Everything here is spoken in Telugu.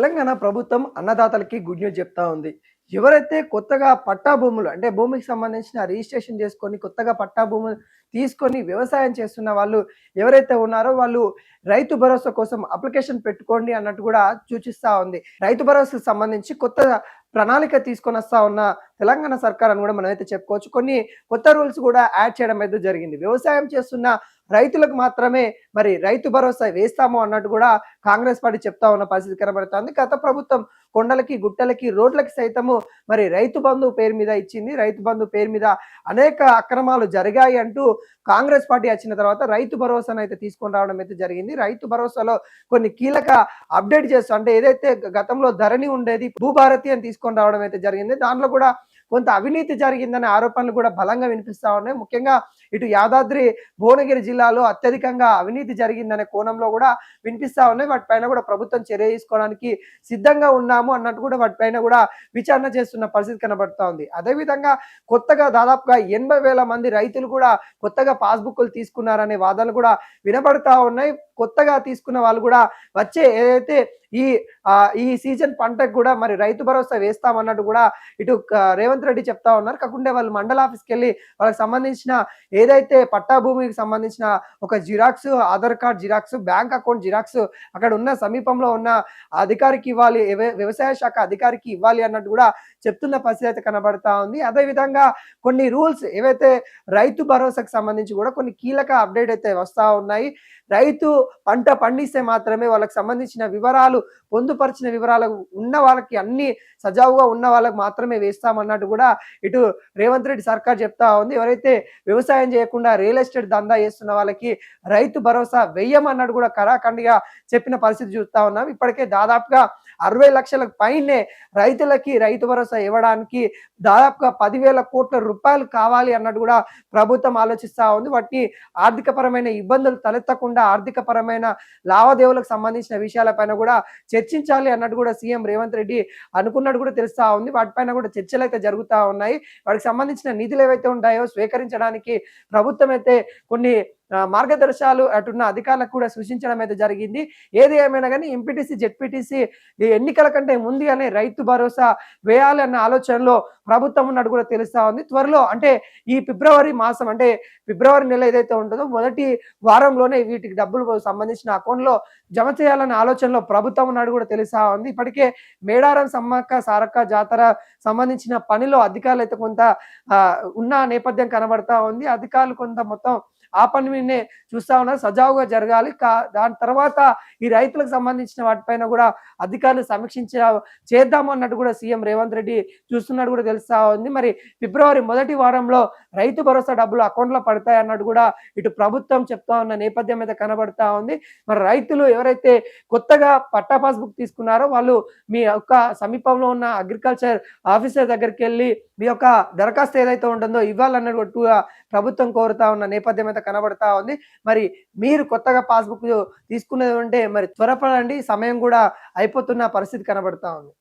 తెలంగాణ ప్రభుత్వం అన్నదాతలకి గుడ్ న్యూస్ చెప్తా ఉంది. ఎవరైతే కొత్తగా పట్టా భూములు అంటే భూమికి సంబంధించిన రిజిస్ట్రేషన్ చేసుకొని కొత్తగా పట్టా భూములు తీసుకొని వ్యవసాయం చేస్తున్న వాళ్ళు ఎవరైతే ఉన్నారో వాళ్ళు రైతు భరోసా కోసం అప్లికేషన్ పెట్టుకోండి అన్నట్టు కూడా సూచిస్తూ ఉంది. రైతు భరోసాకు సంబంధించి కొత్త ప్రణాళిక తీసుకొని వస్తా ఉన్న తెలంగాణ సర్కార్ అని కూడా మనం అయితే చెప్పుకోవచ్చు. కొన్ని కొత్త రూల్స్ కూడా యాడ్ చేయడం అయితే జరిగింది. వ్యవసాయం చేస్తున్న రైతులకు మాత్రమే మరి రైతు భరోసా వేస్తాము అన్నట్టు కూడా కాంగ్రెస్ పార్టీ చెప్తా ఉన్న పరిస్థితి కనబడుతోంది. గత ప్రభుత్వం కొండలకి గుట్టలకి రోడ్లకి సైతము మరి రైతు బంధు పేరు మీద ఇచ్చింది. రైతు బంధు పేరు మీద అనేక అక్రమాలు జరిగాయి అంటూ కాంగ్రెస్ పార్టీ వచ్చిన తర్వాత రైతు భరోసాను అయితే తీసుకొని రావడం అయితే జరిగింది. రైతు భరోసాలో కొన్ని కీలక అప్డేట్ చేస్తూ అంటే ఏదైతే గతంలో ధరణి ఉండేది భూభారతి అని తీసుకొని రావడం అయితే జరిగింది. దాంట్లో కూడా కొంత అవినీతి జరిగిందనే ఆరోపణలు కూడా బలంగా వినిపిస్తూ ఉన్నాయి. ముఖ్యంగా ఇటు యాదాద్రి భువనగిరి జిల్లాలో అత్యధికంగా అవినీతి జరిగిందనే కోణంలో కూడా వినిపిస్తూ ఉన్నాయి. వాటిపైన కూడా ప్రభుత్వం చర్య తీసుకోవడానికి సిద్ధంగా ఉన్నాము అన్నట్టు కూడా వాటిపైన కూడా విచారణ చేస్తున్న పరిస్థితి కనబడుతూ ఉంది. అదేవిధంగా కొత్తగా దాదాపుగా ఎనభై వేల మంది రైతులు కూడా కొత్తగా పాస్బుక్లు తీసుకున్నారనే వాదనలు కూడా వినబడతా ఉన్నాయి. కొత్తగా తీసుకున్న వాళ్ళు కూడా వచ్చే ఏదైతే ఈ ఈ సీజన్ పంటకు కూడా మరి రైతు భరోసా వేస్తామన్నట్టు కూడా ఇటు రేవంత్ రెడ్డి చెప్తా ఉన్నారు. కాకుండా వాళ్ళు మండల ఆఫీస్కి వెళ్ళి వాళ్ళకి సంబంధించిన ఏదైతే పట్టా భూమికి సంబంధించిన ఒక xerox Aadhaar card xerox bank account xerox అక్కడ ఉన్న సమీపంలో ఉన్న అధికారికి ఇవ్వాలి వ్యవసాయ శాఖ అధికారికి ఇవ్వాలి అన్నట్టు కూడా చెప్తున్న పరిస్థితి అయితే కనబడతా ఉంది. అదే విధంగా కొన్ని రూల్స్ ఏవైతే రైతు భరోసాకు సంబంధించి కూడా కొన్ని కీలక అప్డేట్ అయితే వస్తూ ఉన్నాయి. రైతు పంట పండిస్తే మాత్రమే వాళ్ళకి సంబంధించిన వివరాలు పొందుపరిచిన వివరాలు ఉన్న వాళ్ళకి అన్ని సజావుగా ఉన్న వాళ్ళకి మాత్రమే వేస్తామన్నట్టు కూడా ఇటు రేవంత్ రెడ్డి సర్కార్ చెప్తా ఉంది. ఎవరైతే వ్యవసాయం చేయకుండా రియల్ ఎస్టేట్ దందా చేస్తున్న వాళ్ళకి రైతు భరోసా వెయ్యమన్నట్టు కూడా కరాఖండిగా చెప్పిన పరిస్థితి చూస్తా ఉన్నాం. ఇప్పటికే దాదాపుగా అరవై లక్షలకు పైనే రైతులకి రైతు భరోసా ఇవ్వడానికి దాదాపుగా పదివేల కోట్ల రూపాయలు కావాలి అన్నట్టు కూడా ప్రభుత్వం ఆలోచిస్తూ ఉంది. వాటిని ఆర్థికపరమైన ఇబ్బందులు తలెత్తకుండా ఆర్థికపరమైన లావాదేవీలకు సంబంధించిన విషయాలపైన కూడా చర్చించాలి అన్నట్టు కూడా సీఎం రేవంత్ రెడ్డి అనుకున్నట్టు కూడా తెలుస్తా ఉంది. వాటిపైన కూడా చర్చలు అయితే జరుగుతూ ఉన్నాయి. వాటికి సంబంధించిన నిధులు ఏవైతే ఉంటాయో స్వీకరించడానికి ప్రభుత్వం అయితే కొన్ని మార్గదర్శకాలు అటున్న అధికారులకు కూడా సూచించడం అయితే జరిగింది. ఏది ఏమైనా కానీ ఎంపీటీసీ జెడ్పీటీసీ ఈ ఎన్నికల కంటే ముందుగానే రైతు భరోసా వేయాలన్న ఆలోచనలో ప్రభుత్వం ఉన్నట్టు కూడా తెలుస్తా ఉంది. త్వరలో అంటే ఈ ఫిబ్రవరి మాసం అంటే ఫిబ్రవరి నెల ఏదైతే ఉంటుందో మొదటి వారంలోనే వీటికి డబ్బులు సంబంధించిన అకౌంట్లో జమ చేయాలన్న ఆలోచనలో ప్రభుత్వం ఉన్నట్టు కూడా తెలుస్తా ఉంది. ఇప్పటికే మేడారం సమ్మక్క సారక్క జాతర సంబంధించిన పనిలో అధికారులు అయితే కొంత ఉన్న నేపథ్యం కనబడతా ఉంది. అధికారులు కొంత మొత్తం ఆ పని మీదనే చూస్తా ఉన్నారు సజావుగా జరగాలి. కా- దాని తర్వాత ఈ రైతులకు సంబంధించిన వాటిపైన కూడా అధికారులు సమీక్షించ చేద్దాము అన్నట్టు కూడా సీఎం రేవంత్ రెడ్డి చూస్తున్నట్టు కూడా తెలుస్తా ఉంది. మరి ఫిబ్రవరి మొదటి వారంలో రైతు భరోసా డబ్బులు అకౌంట్లో పడతాయి అన్నట్టు కూడా ఇటు ప్రభుత్వం చెప్తా ఉన్న నేపథ్యం అయితే కనబడతా ఉంది. మరి రైతులు ఎవరైతే కొత్తగా పట్టా పాస్బుక్ తీసుకున్నారో వాళ్ళు మీ యొక్క సమీపంలో ఉన్న అగ్రికల్చర్ ఆఫీసర్ దగ్గరికి వెళ్ళి మీ యొక్క దరఖాస్తు ఏదైతే ఉంటుందో ఇవ్వాలన్నట్టుగా ప్రభుత్వం కోరుతా ఉన్న నేపథ్యం అయితే కనబడతా ఉంది. మరి మీరు కొత్తగా పాస్బుక్ తీసుకునేది ఉంటే మరి త్వరపడండి సమయం కూడా అయిపోతున్న పరిస్థితి కనబడతా ఉంది.